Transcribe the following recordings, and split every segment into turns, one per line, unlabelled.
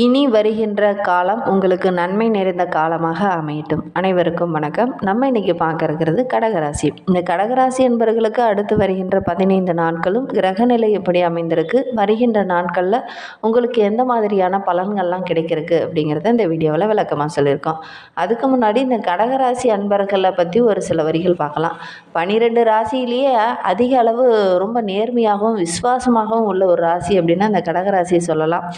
இனி வருகின்ற காலம் உங்களுக்கு நன்மை நிறைந்த காலமாக அமையட்டும். அனைவருக்கும் வணக்கம். நம்ம இன்றைக்கி பார்க்கறது கடகராசி. இந்த கடகராசி என்பவர்களுக்கு அடுத்து வருகின்ற பதினைந்து நாட்களும் கிரகநிலை எப்படி அமைந்திருக்கு வருகின்ற நாட்களில் உங்களுக்கு எந்த மாதிரியான பலன்கள்லாம் கிடைக்கிறதுக்கு அப்படிங்கிறத இந்த வீடியோவில் விளக்கமாக சொல்லியிருக்கோம். அதுக்கு முன்னாடி இந்த கடகராசி அன்பர்களை பற்றி ஒரு சில வரிகள் பார்க்கலாம். பனிரெண்டு ராசியிலேயே அதிக அளவு ரொம்ப நேர்மையாகவும் விசுவாசமாகவும் உள்ள ஒரு ராசி அப்படின்னா அந்த கடகராசியை சொல்லலாம்.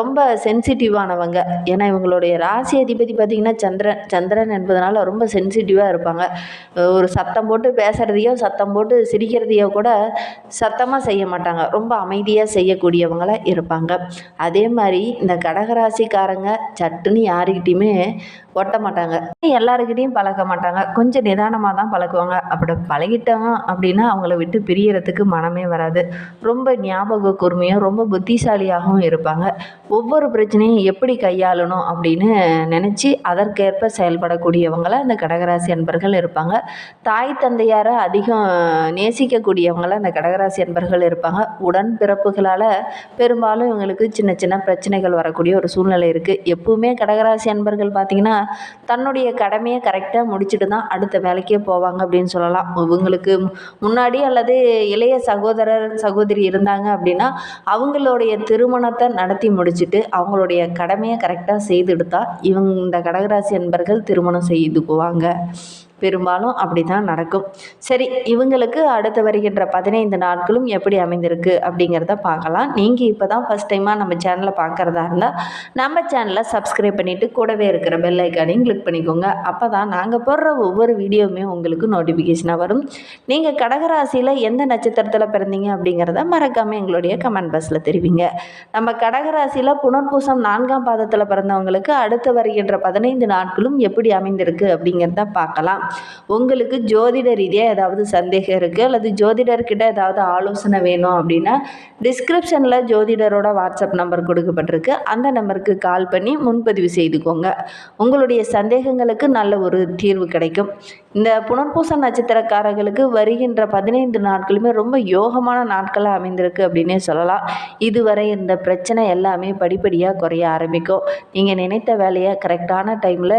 ரொம்ப சென்சிட்டிவானவங்க ஏன்னா இவங்களுடைய ராசி அதிபதி பார்த்திங்கன்னா சந்திரன் சந்திரன் என்பதனால ரொம்ப சென்சிட்டிவாக இருப்பாங்க. ஒரு சத்தம் போட்டு பேசுகிறதையோ சத்தம் போட்டு சிரிக்கிறதையோ கூட சத்தமாக செய்ய மாட்டாங்க. ரொம்ப அமைதியாக செய்யக்கூடியவங்களாக இருப்பாங்க. அதே மாதிரி இந்த கடகராசிக்காரங்க சட்டுன்னு யாருக்கிட்டையுமே ஒட்ட மாட்டாங்க. எல்லாருக்கிட்டையும் பழக மாட்டாங்க. கொஞ்சம் நிதானமாக தான் பழகுவாங்க. அப்படி பழகிட்டாங்க அப்படின்னா அவங்கள விட்டு பிரியறதுக்கு மனமே வராது. ரொம்ப ஞாபக கூர்மையும் ரொம்ப புத்திசாலியாகவும் இருப்பாங்க. ஒவ்வொரு பிரச்சனையும் எப்படி கையாளணும் அப்படின்னு நினச்சி அதற்கேற்ப செயல்படக்கூடியவங்களாக இந்த கடகராசி அன்பர்கள் இருப்பாங்க. தாய் தந்தையாரை அதிகம் நேசிக்கக்கூடியவங்களாக இந்த கடகராசி அன்பர்கள் இருப்பாங்க. உடன் பிறப்புகளால் பெரும்பாலும் இவங்களுக்கு சின்ன சின்ன பிரச்சனைகள் வரக்கூடிய ஒரு சூழ்நிலை இருக்குது எப்பவுமே கடகராசி அன்பர்கள் பார்த்திங்கன்னா தன்னுடைய கடமையை கரெக்டாக முடிச்சுட்டு தான் அடுத்த வேலைக்கே போவாங்க அப்படின்னு சொல்லலாம். இவங்களுக்கு முன்னாடி அல்லது இளைய சகோதரர் சகோதரி இருந்தாங்க அப்படின்னா அவங்களுடைய திருமணத்தை நடத்தி முடிச்சுட்டு அவங்களுடைய கடமையை கரெக்டாக செய்து எடுத்தால் இவங்க இந்த கடகராசி அன்பர்கள் திருமணம் செய்துக்குவாங்க. பெரும்பாலும் அப்படி தான் நடக்கும். சரி இவங்களுக்கு அடுத்து வருகின்ற பதினைந்து நாட்களும் எப்படி அமைந்திருக்கு அப்படிங்கிறத பார்க்கலாம். நீங்கள் இப்போ தான் ஃபஸ்ட் டைமாக நம்ம சேனலை பார்க்குறதா இருந்தால் நம்ம சேனலை சப்ஸ்கிரைப் பண்ணிவிட்டு கூடவே இருக்கிற பெல் ஐக்கானையும் கிளிக் பண்ணிக்கோங்க. அப்போ தான் நாங்கள் போடுற ஒவ்வொரு வீடியோவுமே உங்களுக்கு நோட்டிஃபிகேஷனாக வரும். நீங்கள் கடகராசியில் எந்த நட்சத்திரத்தில் பிறந்தீங்க அப்படிங்கிறத மறக்காமல் எங்களுடைய கமெண்ட் பாக்ஸில் தெரிவிங்க. நம்ம கடகராசியில் புனர்பூசம் நான்காம் பாதத்தில் பிறந்தவங்களுக்கு அடுத்து வருகின்ற பதினைந்து நாட்களும் எப்படி அமைந்திருக்கு அப்படிங்கிறத பார்க்கலாம். உங்களுக்கு ஜோதிட ரீதியாக ஏதாவது சந்தேகம் இருக்குது அல்லது ஜோதிடர்கிட்ட ஏதாவது ஆலோசனை வேணும் அப்படின்னா டிஸ்கிரிப்ஷனில் ஜோதிடரோட வாட்ஸ்அப் நம்பர் கொடுக்கப்பட்டிருக்கு. அந்த நம்பருக்கு கால் பண்ணி முன்பதிவு செய்துக்கோங்க. உங்களுடைய சந்தேகங்களுக்கு நல்ல ஒரு தீர்வு கிடைக்கும். இந்த புனர்பூச நட்சத்திரக்காரர்களுக்கு வருகின்ற பதினைந்து நாட்களுமே ரொம்ப யோகமான நாட்களாக அமைந்திருக்கு அப்படின்னே சொல்லலாம். இதுவரை இந்த பிரச்சனை எல்லாமே படிப்படியாக குறைய ஆரம்பிக்கும். நீங்கள் நினைத்த வேலையை கரெக்டான டைமில்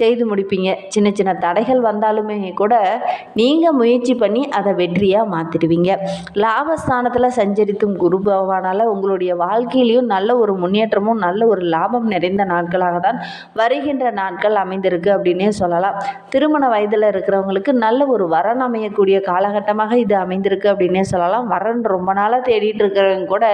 செய்து முடிப்பீங்க. சின்ன சின்ன தடை தடைகள் வந்தாலுமே கூட நீங்கள் முயற்சி பண்ணி அதை வெற்றியாக மாற்றிடுவீங்க லாபஸ்தானத்தில் சஞ்சரித்தும் குரு பகவானால் உங்களுடைய வாழ்க்கையிலையும் நல்ல ஒரு முன்னேற்றமும் நல்ல ஒரு லாபம் நிறைந்த நாட்களாக தான் வருகின்ற நாட்கள் அமைந்திருக்கு அப்படின்னே சொல்லலாம். திருமண வயதில் இருக்கிறவங்களுக்கு நல்ல ஒரு வரன் அமையக்கூடிய காலகட்டமாக இது அமைந்திருக்கு அப்படின்னே சொல்லலாம். வரன் ரொம்ப நாளாக தேடிட்டு இருக்கிறவங்க கூட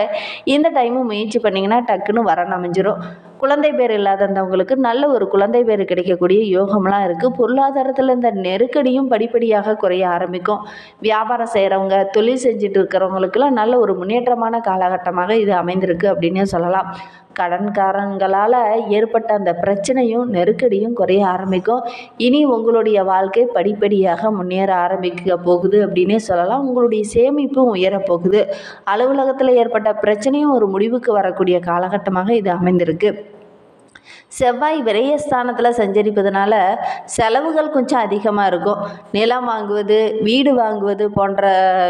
இந்த டைமும் முயற்சி பண்ணிங்கன்னா டக்குன்னு வரன் அமைஞ்சிரும். குழந்தை பேர் இல்லாதவங்களுக்கு நல்ல ஒரு குழந்தை பேர் கிடைக்கக்கூடிய யோகம்லாம் இருக்குது பொருளாதாரத்தில் இந்த நெருக்கடியும் படிப்படியாக குறைய ஆரம்பிக்கும். வியாபாரம் செய்கிறவங்க தொழில் செஞ்சுட்டு இருக்கிறவங்களுக்கெல்லாம் நல்ல ஒரு முன்னேற்றமான காலகட்டமாக இது அமைந்திருக்கு அப்படின்னே சொல்லலாம். கடன்காரங்களால் ஏற்பட்ட அந்த பிரச்சனையும் நெருக்கடியும் குறைய ஆரம்பிக்கும். இனி உங்களுடைய வாழ்க்கை படிப்படியாக முன்னேற ஆரம்பிக்க போகுது அப்படின்னே சொல்லலாம். உங்களுடைய சேமிப்பும் உயரப்போகுது அலுவலகத்தில் ஏற்பட்ட பிரச்சனையும் ஒரு முடிவுக்கு வரக்கூடிய காலகட்டமாக இது அமைந்திருக்கு. செவ்வாய் விரயஸ்தானத்தில் சஞ்சரிப்பதனால செலவுகள் கொஞ்சம் அதிகமாக இருக்கும். நிலம் வாங்குவது வீடு வாங்குவது போன்ற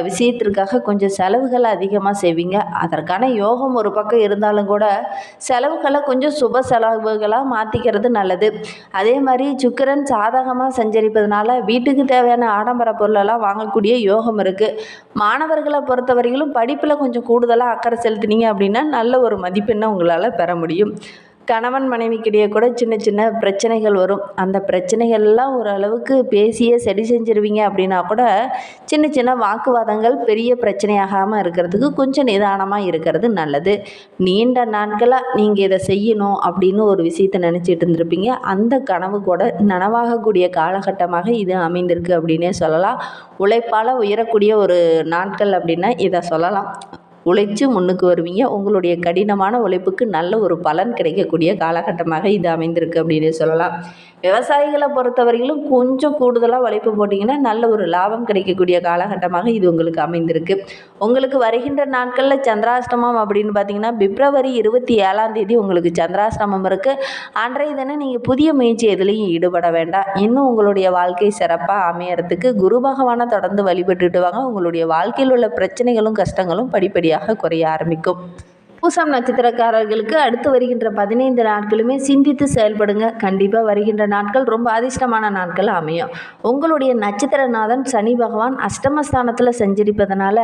விஷயத்திற்காக கொஞ்சம் செலவுகள் அதிகமாக செய்வீங்க. அதற்கான யோகம் ஒரு பக்கம் இருந்தாலும் கூட செலவுகளை கொஞ்சம் சுப செலவுகளாக மாற்றிக்கிறது நல்லது. அதே மாதிரி சுக்கரன் சாதகமாக சஞ்சரிப்பதனால வீட்டுக்கு தேவையான ஆடம்பர பொருளெல்லாம் வாங்கக்கூடிய யோகம் இருக்குது மாணவர்களை பொறுத்தவரையிலும் படிப்பில் கொஞ்சம் கூடுதலாக அக்கறை செலுத்தினீங்க அப்படின்னா நல்ல ஒரு மதிப்பெண்ணை உங்களால் பெற முடியும். கணவன் மனைவிக்கிடையே கூட சின்ன சின்ன பிரச்சனைகள் வரும். அந்த பிரச்சனைகள்லாம் ஓரளவுக்கு பேசியே சரி செஞ்சுருவீங்க அப்படின்னா கூட சின்ன சின்ன வாக்குவாதங்கள் பெரிய பிரச்சனையாகாமல் இருக்கிறதுக்கு கொஞ்சம் நிதானமாக இருக்கிறது நல்லது. நீண்ட நாட்களாக நீங்கள் இதை செய்யணும் அப்படின்னு ஒரு விஷயத்தை நினச்சிட்டு இருந்திருப்பீங்க. அந்த கனவு கூட நனவாகக்கூடிய காலகட்டமாக இது அமைந்திருக்கு அப்படின்னே சொல்லலாம். உழைப்பால் உயரக்கூடிய ஒரு நாட்கள் அப்படின்னா இதை சொல்லலாம். உழைச்சி முன்னுக்கு வருவீங்க. உங்களுடைய கடினமான உழைப்புக்கு நல்ல ஒரு பலன் கிடைக்கக்கூடிய காலகட்டமாக இது அமைந்திருக்கு அப்படின்னு சொல்லலாம். விவசாயிகளை பொறுத்தவரையிலும் கொஞ்சம் கூடுதலாக உழைப்பு போட்டிங்கன்னா நல்ல ஒரு லாபம் கிடைக்கக்கூடிய காலகட்டமாக இது உங்களுக்கு அமைந்திருக்கு. உங்களுக்கு வருகின்ற நாட்களில் சந்திராஷ்டமம் அப்படின்னு பார்த்தீங்கன்னா பிப்ரவரி இருபத்தி ஏழாம் தேதி உங்களுக்கு சந்திராஷ்டமம் இருக்குது அன்றைய தினம் நீங்கள் புதிய முயற்சி எதுலேயும் ஈடுபட வேண்டாம். இன்னும் உங்களுடைய வாழ்க்கை சிறப்பாக அமையறதுக்கு குரு பகவானை தொடர்ந்து வழிபட்டுட்டு வாங்க. உங்களுடைய வாழ்க்கையில் உள்ள பிரச்சனைகளும் கஷ்டங்களும் படிப்படியாக குறைய ஆரம்பிக்கும். பூசம் நட்சத்திரக்காரர்களுக்கு அடுத்து வருகின்ற பதினைந்து நாட்களுமே சிந்தித்து செயல்படுங்க. கண்டிப்பாக வருகின்ற நாட்கள் ரொம்ப அதிர்ஷ்டமான நாட்கள் அமையும். உங்களுடைய நட்சத்திரநாதன் சனி பகவான் அஷ்டமஸ்தானத்தில் சஞ்சரிப்பதனால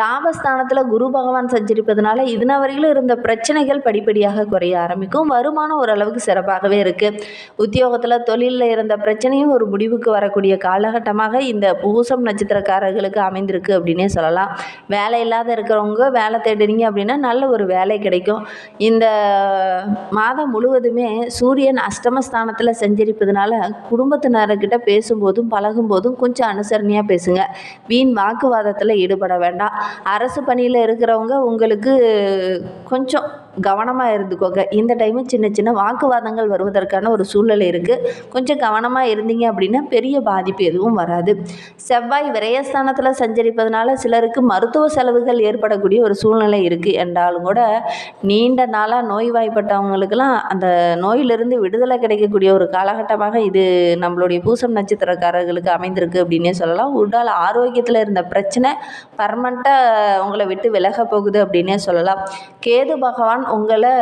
லாபஸ்தானத்தில் குரு பகவான் சஞ்சரிப்பதனால இதன வரையிலும் இருந்த பிரச்சனைகள் படிப்படியாக குறைய ஆரம்பிக்கும். வருமானம் ஓரளவுக்கு சிறப்பாகவே இருக்குது உத்தியோகத்தில் தொழிலில் இருந்த பிரச்சனையும் ஒரு முடிவுக்கு வரக்கூடிய காலகட்டமாக இந்த பூசம் நட்சத்திரக்காரர்களுக்கு அமைந்திருக்கு அப்படின்னே சொல்லலாம். வேலை இல்லாத இருக்கிறவங்க வேலை தேடுறீங்க அப்படின்னா நல்ல ஒரு வேலை கிடைக்கும். இந்த மாதம் முழுவதுமே சூரியன் அஷ்டமஸ்தானத்தில் சஞ்சரிப்பதனால குடும்பத்தினர்கிட்ட பேசும்போதும் பழகும்போதும் கொஞ்சம் அனுசரணையாக பேசுங்க. வீண் வாக்குவாதத்தில் ஈடுபட வேண்டாம். அரசு பணியில் இருக்கிறவங்க உங்களுக்கு கொஞ்சம் கவனமாக இருந்துக்கோங்க. இந்த டைமு சின்ன சின்ன வாக்குவாதங்கள் வருவதற்கான ஒரு சூழ்நிலை இருக்குது கொஞ்சம் கவனமாக இருந்தீங்க அப்படின்னா பெரிய பாதிப்பு எதுவும் வராது. செவ்வாய் விரயஸ்தானத்தில் சஞ்சரிப்பதனால சிலருக்கு மருத்துவ செலவுகள் ஏற்படக்கூடிய ஒரு சூழ்நிலை இருக்குது என்றாலும் கூட நீண்ட நாளாக நோய்வாய்ப்பட்டவங்களுக்கெல்லாம் அந்த நோயிலிருந்து விடுதலை கிடைக்கக்கூடிய ஒரு காலகட்டமாக இது நம்மளுடைய பூசம் நட்சத்திரக்காரர்களுக்கு அமைந்திருக்கு அப்படின்னே சொல்லலாம். உடல் ஆரோக்கியத்தில் இருந்த பிரச்சனை பர்மனண்ட்டாக உங்களை விட்டு விலக போகுது அப்படின்னே சொல்லலாம். கேது பகவான் உங்களை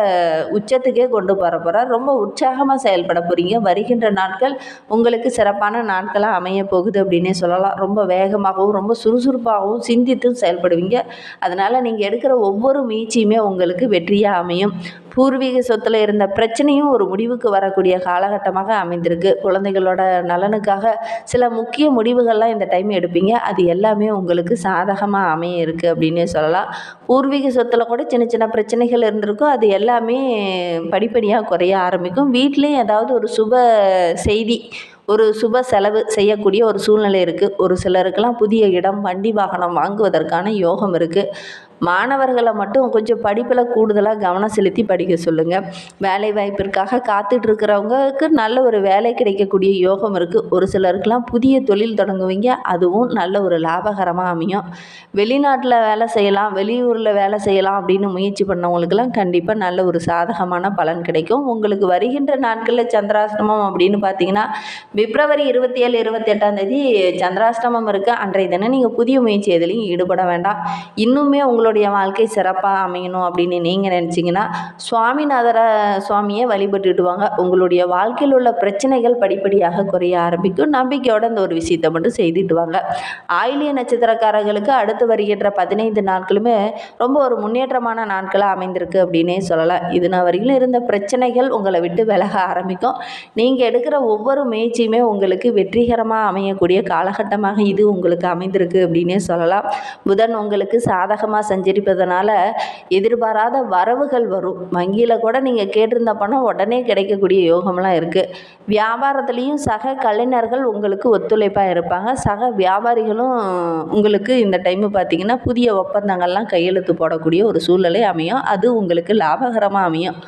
உச்சத்துக்கே கொண்டு போகிற போகிறார் ரொம்ப உற்சாகமாக செயல்பட போகிறீங்க வருகின்ற நாட்கள் உங்களுக்கு சிறப்பான நாட்களாக அமைய போகுது அப்படின்னே சொல்லலாம். ரொம்ப வேகமாகவும் ரொம்ப சுறுசுறுப்பாகவும் சிந்தித்தும் செயல்படுவீங்க. அதனால் நீங்கள் எடுக்கிற ஒவ்வொரு முயற்சியுமே உங்களுக்கு வெற்றியாக அமையும். பூர்வீக சொத்தில் இருந்த பிரச்சனையும் ஒரு முடிவுக்கு வரக்கூடிய காலகட்டமாக அமைந்திருக்கு. குழந்தைகளோட நலனுக்காக சில முக்கிய முடிவுகள்லாம் இந்த டைம் எடுப்பீங்க. அது எல்லாமே உங்களுக்கு சாதகமாக அமைய இருக்குது அப்படின்னே சொல்லலாம். பூர்வீக சொத்தில் கூட சின்ன சின்ன பிரச்சனைகள் இருந்திருக்கும். அது எல்லாமே படிப்படியாக குறைய ஆரம்பிக்கும். வீட்லேயும் ஏதாவது ஒரு சுப செய்தி ஒரு சுப செலவு செய்யக்கூடிய ஒரு சூழ்நிலை இருக்குது ஒரு சிலருக்கெல்லாம் புதிய இடம் வண்டி வாகனம் வாங்குவதற்கான யோகம் இருக்குது மாணவர்களை மட்டும் கொஞ்சம் படிப்பில் கூடுதலாக கவனம் செலுத்தி படிக்க சொல்லுங்கள் வேலை வாய்ப்பிற்காக காத்துட்ருக்கிறவங்களுக்கு நல்ல ஒரு வேலை கிடைக்கக்கூடிய யோகம் இருக்குது ஒரு சிலருக்கெல்லாம் புதிய தொழில் தொடங்குவீங்க. அதுவும் நல்ல ஒரு லாபகரமாக அமையும். வெளிநாட்டில் வேலை செய்யலாம் வெளியூரில் வேலை செய்யலாம் அப்படின்னு முயற்சி பண்ணவங்களுக்கெல்லாம் கண்டிப்பாக நல்ல ஒரு சாதகமான பலன் கிடைக்கும். உங்களுக்கு வருகின்ற நாட்களில் சந்திராசிரமம் அப்படின்னு பார்த்தீங்கன்னா பிப்ரவரி இருபத்தி ஏழு இருபத்தெட்டாம் தேதி சந்திராஷ்டமம் இருக்குது அன்றைய தினம் நீங்கள் புதிய முயற்சி எதுலேயும் ஈடுபட வேண்டாம். இன்னுமே உங்களோட உங்களுடைய வாழ்க்கை சிறப்பாக அமையணும் அப்படின்னு நீங்கள் நினச்சிங்கன்னா சுவாமிநாதர சுவாமியை வழிபட்டுட்டு வாங்க உங்களுடைய வாழ்க்கையில் உள்ள பிரச்சனைகள் படிப்படியாக குறைய ஆரம்பிக்கும். நம்பிக்கையோடு இந்த ஒரு விஷயத்தை மட்டும் செய்துட்டு வாங்க. ஆயிலிய நட்சத்திரக்காரர்களுக்கு அடுத்து வருகின்ற பதினைந்து நாட்களுமே ரொம்ப ஒரு முன்னேற்றமான நாட்களாக அமைந்திருக்கு அப்படின்னே சொல்லலாம் இது நான் வரையிலும் இருந்த பிரச்சனைகள் உங்களை விட்டு விலக ஆரம்பிக்கும். நீங்கள் எடுக்கிற ஒவ்வொரு முயற்சியுமே உங்களுக்கு வெற்றிகரமாக அமையக்கூடிய காலகட்டமாக இது உங்களுக்கு அமைந்திருக்கு அப்படின்னே சொல்லலாம். புதன் உங்களுக்கு சாதகமாக செஞ்சிருப்பதனால எதிர்பாராத வரவுகள் வரும். வங்கியில் கூட நீங்கள் கேட்டிருந்த பணம் உடனே கிடைக்கக்கூடிய யோகம்லாம் இருக்குது வியாபாரத்துலேயும் சக கலைஞர்கள் உங்களுக்கு ஒத்துழைப்பாக இருப்பாங்க. சக வியாபாரிகளும் உங்களுக்கு இந்த டைமு பார்த்திங்கன்னா புதிய ஒப்பந்தங்கள்லாம் கையெழுத்து போடக்கூடிய ஒரு சூழ்நிலை அமையும். அது உங்களுக்கு லாபகரமாக அமையும்.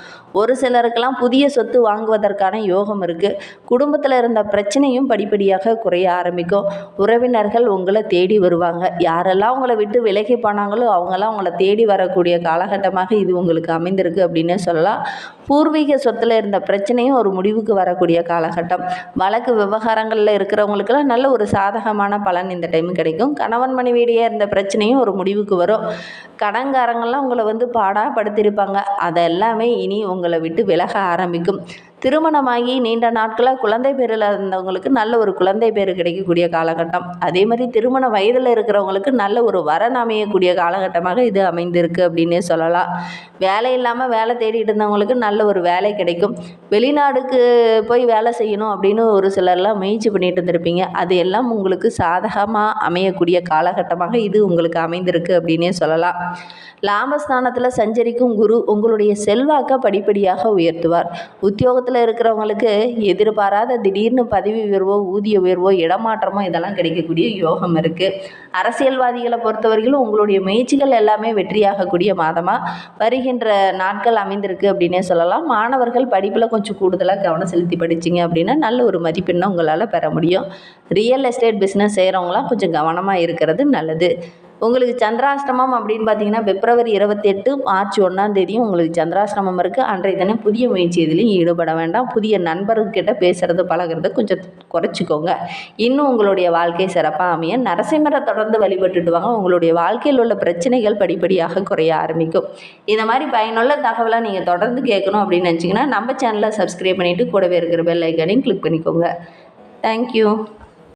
ஒரு சிலருக்கெல்லாம் புதிய சொத்து வாங்குவதற்கான யோகம் இருக்குது குடும்பத்தில் இருந்த பிரச்சனையும் படிப்படியாக குறைய ஆரம்பிக்கும். உறவினர்கள் உங்களை தேடி வருவாங்க. யாரெல்லாம் உங்களை விட்டு விலகி போனாங்களோ அவங்க அவங்கெல்லாம் உங்களை தேடி வரக்கூடிய காலகட்டமாக இது உங்களுக்கு அமைந்திருக்கு அப்படின்னே சொல்லலாம். பூர்வீக சொத்தில் இருந்த பிரச்சனையும் ஒரு முடிவுக்கு வரக்கூடிய காலகட்டம். வழக்கு விவகாரங்களில் இருக்கிறவங்களுக்கெல்லாம் நல்ல ஒரு சாதகமான பலன் இந்த டைம் கிடைக்கும். கணவன் மனைவியிடையே இருந்த பிரச்சனையும் ஒரு முடிவுக்கு வரும். கடன்காரங்கள்லாம் உங்களை வந்து பாடாக படுத்திருப்பாங்க அதெல்லாமே இனி உங்களை விட்டு விலக ஆரம்பிக்கும். திருமணமாகி நீண்ட நாட்களாக குழந்தை பேரில் இருந்தவங்களுக்கு நல்ல ஒரு குழந்தை பேர் கிடைக்கக்கூடிய காலகட்டம். அதே மாதிரி திருமண வயதில் இருக்கிறவங்களுக்கு நல்ல ஒரு வரன் அமையக்கூடிய காலகட்டமாக இது அமைந்திருக்கு அப்படின்னே சொல்லலாம். வேலை இல்லாமல் வேலை தேடிட்டு இருந்தவங்களுக்கு நல்ல ஒரு வேலை கிடைக்கும். வெளிநாடுக்கு போய் வேலை செய்யணும் அப்படின்னு ஒரு சிலர்லாம் முயற்சி பண்ணிட்டு இருந்திருப்பீங்க. அது எல்லாம் உங்களுக்கு சாதகமாக அமையக்கூடிய காலகட்டமாக இது உங்களுக்கு அமைந்திருக்கு அப்படின்னே சொல்லலாம். லாபஸ்தானத்தில் சஞ்சரிக்கும் குரு உங்களுடைய செல்வாக்கை படிப்படியாக உயர்த்துவார். உத்தியோகத்தில் உத்தியோகத்தில் இருக்கிறவங்களுக்கு எதிர்பாராத திடீர்னு பதவி உயர்வோ ஊதிய உயர்வோ இடமாற்றமோ இதெல்லாம் கிடைக்கக்கூடிய யோகம் இருக்குது அரசியல்வாதிகளை பொறுத்தவரையிலும் உங்களுடைய முயற்சிகள் எல்லாமே வெற்றியாகக்கூடிய மாதமாக வருகின்ற நாட்கள் அமைந்திருக்கு அப்படின்னே சொல்லலாம். மாணவர்கள் படிப்பில் கொஞ்சம் கூடுதலாக கவனம் செலுத்தி படிச்சிங்க அப்படின்னா நல்ல ஒரு மதிப்பெண்ணை உங்களால் பெற முடியும். ரியல் எஸ்டேட் பிஸ்னஸ் செய்கிறவங்களாம் கொஞ்சம் கவனமாக இருக்கிறது நல்லது. உங்களுக்கு சந்திராஷ்டமம் அப்படின்னு பார்த்தீங்கன்னா பிப்ரவரி இருபத்தெட்டு மார்ச் ஒன்றாம் தேதியும் உங்களுக்கு சந்திராஷ்டமம் இருக்குது அன்றைய தினம் புதிய முயற்சி எதுலையும் ஈடுபட வேண்டாம். புதிய நண்பர்கிட்ட பேசுகிறது பழகுறது கொஞ்சம் குறைச்சிக்கோங்க. இன்னும் உங்களுடைய வாழ்க்கை சிறப்பாக அமைய நரசிம்மரை தொடர்ந்து வழிபட்டுட்டு வாங்க. உங்களுடைய வாழ்க்கையில் உள்ள பிரச்சனைகள் படிப்படியாக குறைய ஆரம்பிக்கும். இந்த மாதிரி பயனுள்ள தகவலை நீங்கள் தொடர்ந்து கேட்கணும் அப்படின்னு நினச்சிங்கன்னா நம்ம சேனலை சப்ஸ்கிரைப் பண்ணிவிட்டு கூடவே இருக்கிற பெல் ஐக்கானையும் கிளிக் பண்ணிக்கோங்க. தேங்க்யூ